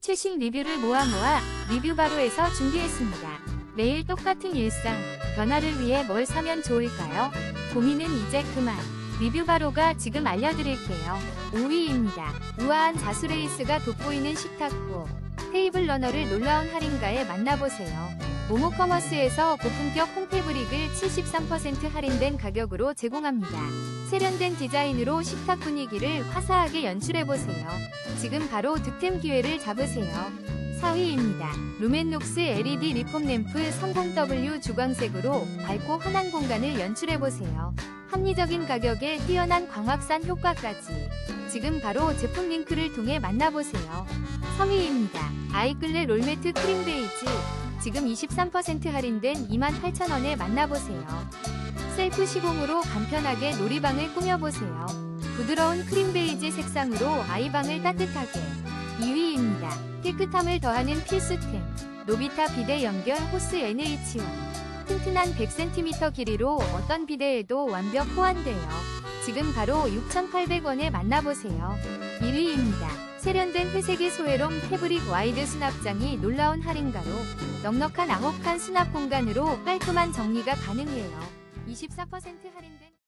최신 리뷰를 모아 모아 리뷰 바로에서 준비했습니다. 매일 똑같은 일상, 변화를 위해 뭘 사면 좋을까요? 고민은 이제 그만. 리뷰 바로가 지금 알려드릴게요. 5위입니다. 우아한 자수레이스가 돋보이는 식탁보. 테이블 러너를 놀라운 할인가에 만나보세요. 모모커머스에서 고품격 홈페브릭을 73% 할인된 가격으로 제공합니다. 세련된 디자인으로 식탁 분위기를 화사하게 연출해보세요. 지금 바로 득템 기회를 잡으세요. 4위입니다. 루멘록스 LED 리폼 램프 30W 주광색으로 밝고 환한 공간을 연출해보세요. 합리적인 가격에 뛰어난 광합산 효과까지. 지금 바로 제품 링크를 통해 만나보세요. 3위입니다. 아이클레 롤매트 크림 베이지. 지금 23% 할인된 28,000원에 만나보세요. 셀프 시공으로 간편하게 놀이방을 꾸며보세요. 부드러운 크림 베이지 색상으로 아이방을 따뜻하게. 2위입니다. 깨끗함을 더하는 필수템. 노비타 비데 연결 호스 NH1. 튼튼한 100cm 길이로 어떤 비데에도 완벽 호환돼요. 지금 바로 6,800원에 만나보세요. 1위입니다. 세련된 회색의 소외롬 패브릭 와이드 수납장이 놀라운 할인가로 넉넉한 아홉 칸 수납 공간으로 깔끔한 정리가 가능해요. 24% 할인된